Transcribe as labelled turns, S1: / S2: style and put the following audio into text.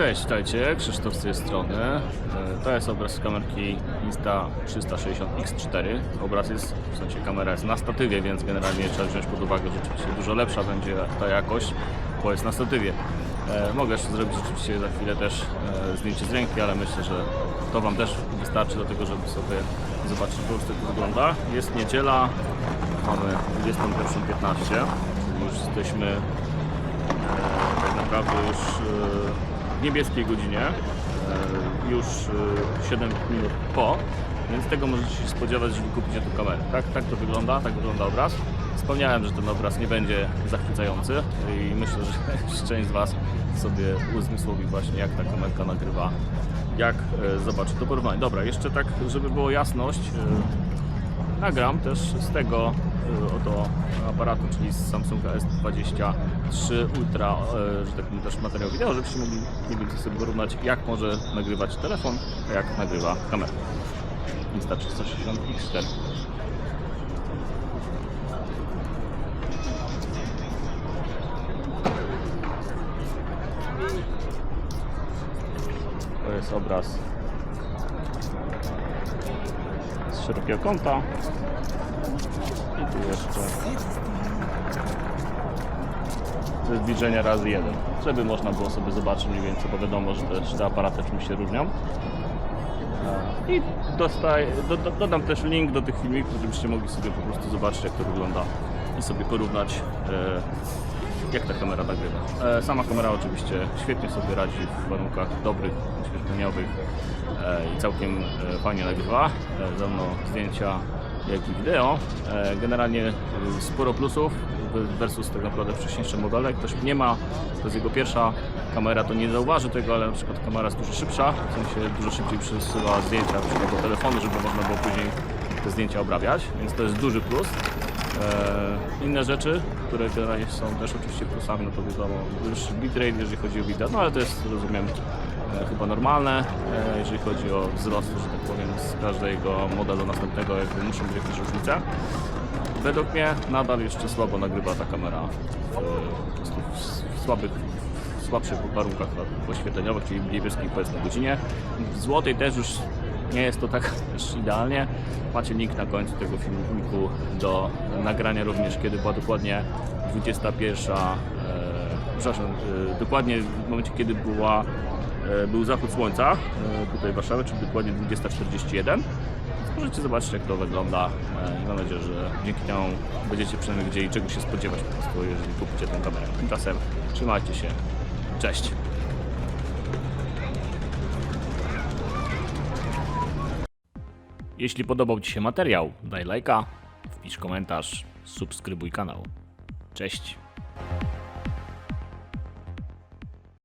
S1: Cześć, witajcie, Krzysztof z tej strony. E, To jest obraz z kamerki Insta360X4. Obraz jest, w sensie kamera jest na statywie, więc generalnie trzeba wziąć pod uwagę, że rzeczywiście dużo lepsza będzie ta jakość, bo jest na statywie. E, Mogę jeszcze zrobić oczywiście za chwilę też e, zdjęcie z ręki, ale myślę, że to Wam też wystarczy do tego, żeby sobie zobaczyć jak to wygląda. Jest niedziela, mamy 21.15, już jesteśmy tak naprawdę już niebieskiej godzinie, e, już e, 7 minut po, więc tego możecie się spodziewać, że kupicie tę kamerę. Tak, tak to wygląda, tak wygląda obraz. Wspomniałem, że ten obraz nie będzie zachwycający i myślę, że część z Was sobie uzmysłowi właśnie jak ta kamerka nagrywa, jak e, zobaczy to porównanie. Dobra, jeszcze tak, żeby było jasność, e, nagram też z tego oto aparatu, czyli z Samsunga S23 Ultra, y, że tak powiem też materiał wideo, żebyście mogli mniej więcej sobie porównać jak może nagrywać telefon, a jak nagrywa kamera. Insta360 X4. To jest obraz z szerokiego kąta. I tu jeszcze ze zbliżenia razy jeden, żeby można było sobie zobaczyć mniej więcej, bo wiadomo, że te, że te aparaty czymś się różnią. I dostaję, do, do, dodam też link do tych filmików, żebyście mogli sobie po prostu zobaczyć jak to wygląda i sobie porównać e, jak ta kamera nagrywa. E, sama kamera oczywiście świetnie sobie radzi w warunkach dobrych, oświetleniowych e, i całkiem e, fajnie nagrywa. E, zarówno zdjęcia jak i wideo. E, generalnie sporo plusów versus tak naprawdę wcześniejsze modele. Ktoś nie ma, to jest jego pierwsza kamera, to nie zauważy tego, ale na przykład kamera jest dużo szybsza, w sensie dużo szybciej przesyła zdjęcia do telefonu, żeby można było później te zdjęcia obrabiać, więc to jest duży plus. E, inne rzeczy, które generalnie są też oczywiście plusami, no to wiadomo, już bitrate, jeżeli chodzi o wideo, no ale to jest, rozumiem, chyba normalne, e, jeżeli chodzi o wzrost, że tak powiem, z każdego modelu następnego, jakby muszą być jakieś różnice. Według mnie nadal jeszcze słabo nagrywa ta kamera w, w, słabych, słabszych warunkach oświetleniowych, czyli w niebieskiej powiedzmy godzinie. W złotej też już nie jest to tak też idealnie. Macie link na końcu tego filmiku do nagrania również, kiedy była dokładnie 21, e, przepraszam, e, dokładnie w momencie, kiedy była, był zachód słońca e, tutaj w Warszawie, czyli dokładnie 20.41. Możecie zobaczyć jak to wygląda e, i mam nadzieję, że dzięki temu będziecie przynajmniej wiedzieli czego się spodziewać po prostu, jeżeli kupicie tę kamerę. Tymczasem trzymajcie się. Cześć! Jeśli podobał Ci się materiał, daj lajka, wpisz komentarz, subskrybuj kanał. Cześć!